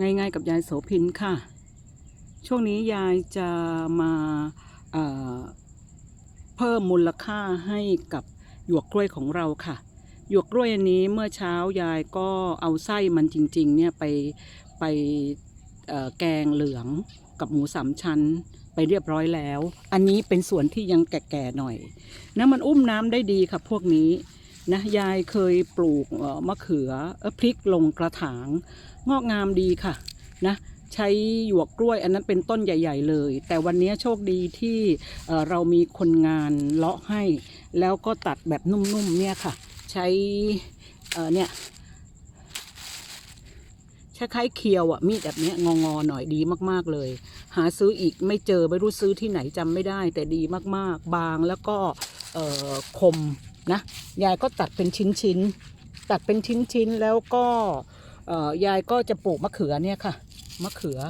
ง่ายๆ กับยายโสพินค่ะ ช่วงนี้ยายจะมาเอ่อเพิ่มมูลค่าให้กับหยวกกล้วยของเราค่ะ หยวกกล้วยอันนี้เมื่อเช้ายายก็เอาไส้มันจริงๆเนี่ยไปไปแกงเหลืองกับหมูสามชั้นไปเรียบร้อยแล้ว อันนี้เป็นส่วนที่ยังแก่ๆหน่อยนะมันอุ้มน้ำได้ดีค่ะพวกนี้ นะยายเคยปลูกมะเขือพริกลงกระถาง งอกงามดีค่ะนะใช้หยวกกล้วยอันนั้นเป็นต้นใหญ่ ๆ เลย แต่วันนี้โชคดีที่เรามีคนงานเลาะให้ แล้วก็ตัดแบบนุ่มๆเนี่ยค่ะ ใช้เนี่ยคล้ายๆเคียวอะมีดแบบนี้งอๆหน่อยดีมากๆเลย หาซื้ออีกไม่เจอไม่รู้ซื้อที่ไหนจำไม่ได้ แต่ดีมากๆ บางแล้วก็คม นะยายก็ตัดเป็นชิ้นๆตัดเป็นชิ้นๆแล้วก็ยายก็จะปลูกมะเขือเนี่ยค่ะมะเขือ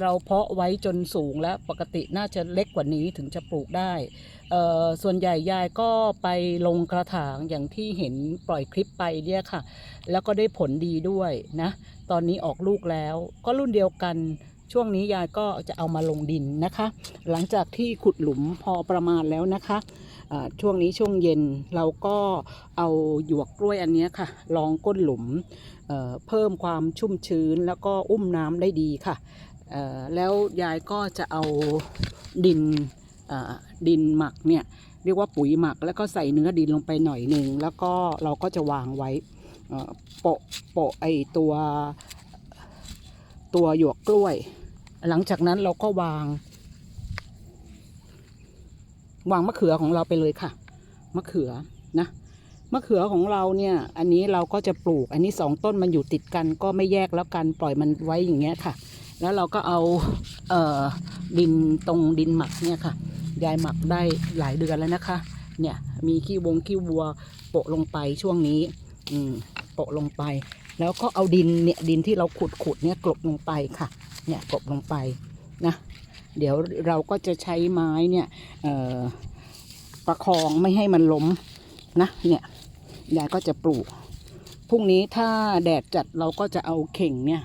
เราเพาะไว้จนสูงแล้วปกติน่าจะเล็กกว่านี้ถึงจะปลูกได้ส่วนใหญ่ยายก็ไปลงกระถางอย่างที่เห็นปล่อยคลิปไปเนี่ยค่ะ แล้วก็ได้ผลดีด้วยนะ ตอนนี้ออกลูกแล้วก็รุ่นเดียวกันช่วงนี้ยายก็จะเอามาลงดินนะคะ หลังจากที่ขุดหลุมพอประมาณแล้วนะคะ ช่วงนี้ช่วงเย็นเราก็เอาหยวกกล้วยอันนี้ค่ะลองก้นหลุมเเพิ่มความชุ่มชื้นแล้วก็อุ้มน้ำได้ดีค่ะ แล้วยายก็จะเอาดินดินหมักเนี่ยเรียกว่าปุ๋ยหมักแล้วก็ใส่เนื้อดินลงไปหน่อยหนึ่งแล้วก็เราก็จะวางไว้โปะโปะไอตัวตัวหยวกกล้วย หลังจากนั้นเราก็วาง วางมะเขือของเราไปเลยค่ะ มะเขือนะมะเขือของเราเนี่ย อันนี้เราก็จะปลูก อันนี้สองต้นมันอยู่ติดกันก็ไม่แยกแล้วกันปล่อยมันไว้อย่างเงี้ยค่ะ แล้วเราก็เอาเอ่อดินตรงดินหมักเนี่ยค่ะ ยายหมักได้หลายเดือนแล้วนะคะ เนี่ยมีขี้วงขี้วัวโปะลงไปช่วงนี้อืมโปะลงไป แล้วก็เอาดินเนี่ยดินที่เราขุดขุดเนี่ยกลบลงไปค่ะ เนี่ยกลบลงไปนะ เดี๋ยวเราก็จะใช้ไม้เนี่ยประคองไม่ให้มันล้มนะเนี่ยยายก็จะปลูกพรุ่งนี้ถ้าแดดจัดเราก็จะเอาเข่งเนี่ย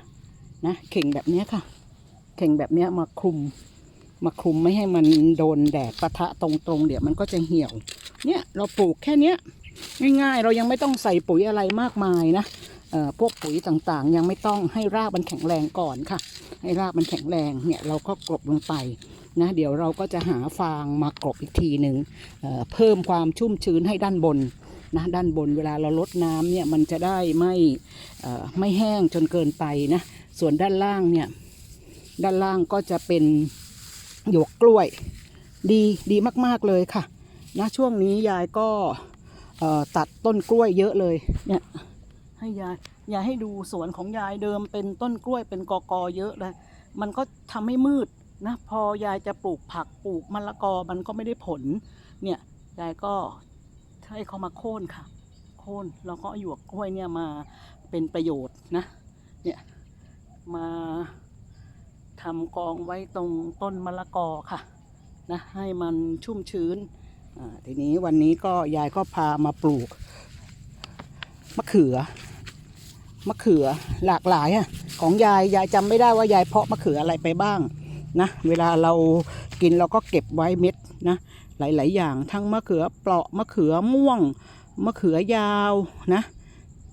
นะเข่งแบบนี้ค่ะ เข่งแบบนี้มาคลุมมาคลุมไม่ให้มันโดนแดดปะทะตรงๆเดี๋ยวมันก็จะเหี่ยว เนี่ยเราปลูกแค่เนี้ยง่ายๆ เรายังไม่ต้องใส่ปุ๋ยอะไรมากมายนะ พวกปุ๋ยต่างๆ ยังไม่ต้องให้รากมันแข็งแรงก่อนค่ะ ให้รากมันแข็งแรงเนี่ยเราก็กลบลงไปนะเดี๋ยวเราก็จะหาฟางมากลบอีกทีหนึ่งเเพิ่มความชุ่มชื้นให้ด้านบนนะด้านบนเวลาเราลดน้ำเนี่ยมันจะได้ไม่ไม่แห้งจนเกินไปนะส่วนด้านล่างเนี่ยด้านล่างก็จะเป็นหยวกกล้วยดีดีมากๆเลยค่ะนะช่วงนี้ยายก็ตัดต้นกล้วยเยอะเลยเนี่ย ให้ยายยายให้ดูสวนของยายเดิมเป็นต้นกล้วยเป็นกอกอเยอะเลยมันก็ทำให้มืดนะพอยายจะปลูกผักปลูกมะละกอมันก็ไม่ได้ผล เนี่ยยายก็ให้เขามาโค่นค่ะ โค่นแล้วก็หยวกกล้วยเนี่ยมาเป็นประโยชน์นะเนี่ยมาทำกองไว้ตรงต้นมะละกอค่ะนะให้มันชุ่มชื้นอ่าทีนี้วันนี้ก็ยายก็พามาปลูก มะเขือ มะเขือหลากหลายอะ ของยายยายจำไม่ได้ว่ายายเพาะมะเขืออะไรไปบ้างนะเวลาเรากินเราก็เก็บไว้เม็ดนะหลาย ๆ อย่างทั้งมะเขือเปราะมะเขือม่วง มะเขือยาวนะ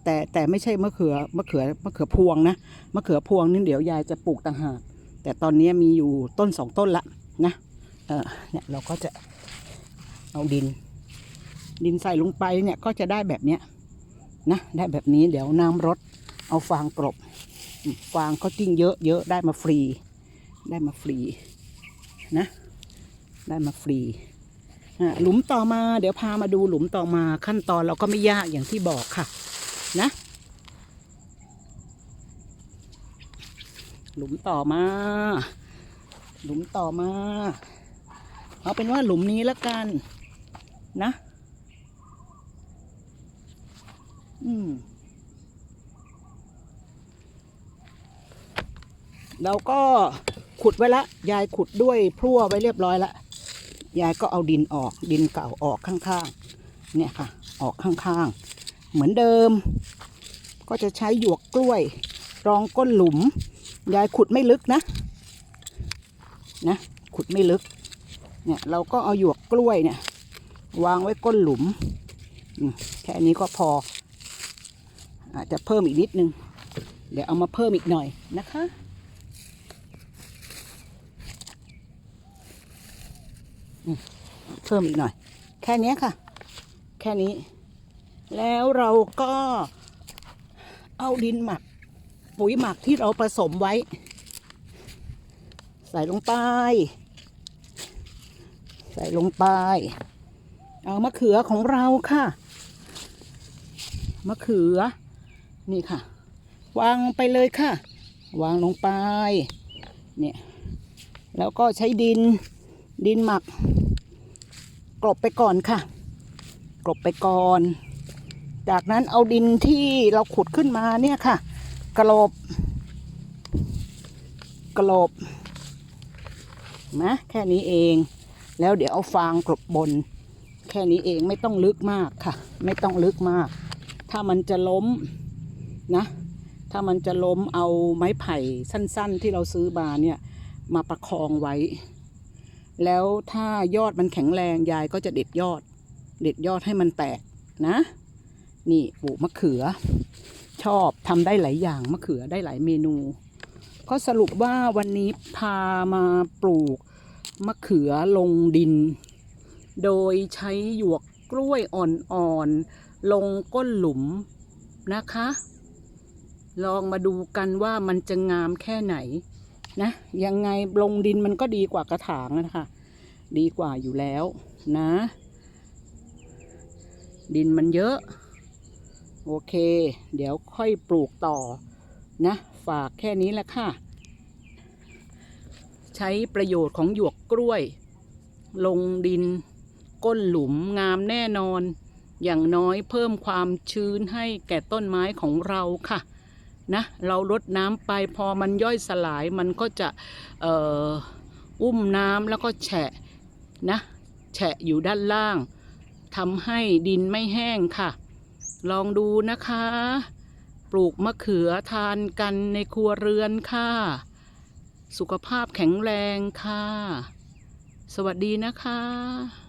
แต่แต่ไม่ใช่มะเขือมะเขือมะเขือพวงนะมะเขือพวงนี่เดี๋ยวยายจะปลูกต่างหากแต่ตอนนี้มีอยู่ต้นสองต้นละนะเออเนี่ยเราก็จะเอาดิน ดินใส่ลงไปเนี่ยก็จะได้แบบเนี้ย นะได้แบบนี้เดี๋ยวน้ำรดเอาฟางกรบฟางก็จริงเยอะเยอะได้มาฟรี ได้มาฟรีนะ ได้มาฟรีหลุมต่อมา เดี๋ยวพามาดูหลุมต่อมาขั้นตอนเราก็ไม่ยากอย่างที่บอกค่ะ นะ หลุมต่อมา หลุมต่อมา เอาเป็นว่าหลุมนี้แล้วกัน นะ อืมเราก็ขุดไว้ละ ยายขุดด้วยพลั่วไว้เรียบร้อยละ ยายก็เอาดินออกดินเก่าออกข้างๆ เนี่ยค่ะ ออกข้างๆ เหมือนเดิม ก็จะใช้หยวกกล้วย รองก้นหลุม ยายขุดไม่ลึกนะ นะ ขุดไม่ลึก เนี่ยเราก็เอาหยวกกล้วยเนี่ย วางไว้ก้นหลุมอืมแค่นี้ก็พอ อาจจะเพิ่มอีกนิดนึง เดี๋ยวเอามาเพิ่มอีกหน่อยนะคะ เพิ่มอีกหน่อย แค่นี้ค่ะ แค่นี้ แล้วเราก็เอาดินหมัก ปุ๋ยหมักที่เราผสมไว้ ใส่ลงไป ใส่ลงไป เอามะเขือของเราค่ะ มะเขือ นี่ค่ะ วางไปเลยค่ะ วางลงไป เนี่ย แล้วก็ใช้ดิน ดินหมัก กลบไปก่อนค่ะ กลบไปก่อน จากนั้นเอาดินที่เราขุดขึ้นมาเนี่ยค่ะ กลบ กลบนะแค่นี้เอง แล้วเดี๋ยวเอาฟางกลบบน แค่นี้เองไม่ต้องลึกมากค่ะ ไม่ต้องลึกมาก ถ้ามันจะล้ม นะถ้ามันจะล้มเอาไม้ไผ่สั้น ๆ ที่เราซื้อมาเนี่ยมาประคองไว้ แล้วถ้ายอดมันแข็งแรงยายก็จะเด็ดยอด เด็ดยอดให้มันแตกนะ นี่ปลูกมะเขือ ชอบทำได้หลายอย่างมะเขือได้หลายเมนูก็สรุปว่าวันนี้พามาปลูกมะเขือลงดิน โดยใช้หยวกกล้วยอ่อนๆลงก้นหลุมนะคะ ลองมาดูกันว่ามันจะงามแค่ไหนนะยังไงลงดินมันก็ดีกว่ากระถางนะคะ ดีกว่าอยู่แล้วนะ ดินมันเยอะ โอเค เดี๋ยวค่อยปลูกต่อนะ ฝากแค่นี้แหละค่ะ ใช้ประโยชน์ของหยวกกล้วย ลงดิน ก้นหลุมงามแน่นอน อย่างน้อยเพิ่มความชื้นให้แก่ต้นไม้ของเราค่ะ นะเราลดน้ำไปพอมันย่อยสลายมันก็จะอออุ้มน้ำแล้วก็แฉะนะแฉะอยู่ด้านล่างทำให้ดินไม่แห้งค่ะ ลองดูนะคะ ปลูกมะเขือทานกันในครัวเรือนค่ะ สุขภาพแข็งแรงค่ะ สวัสดีนะคะ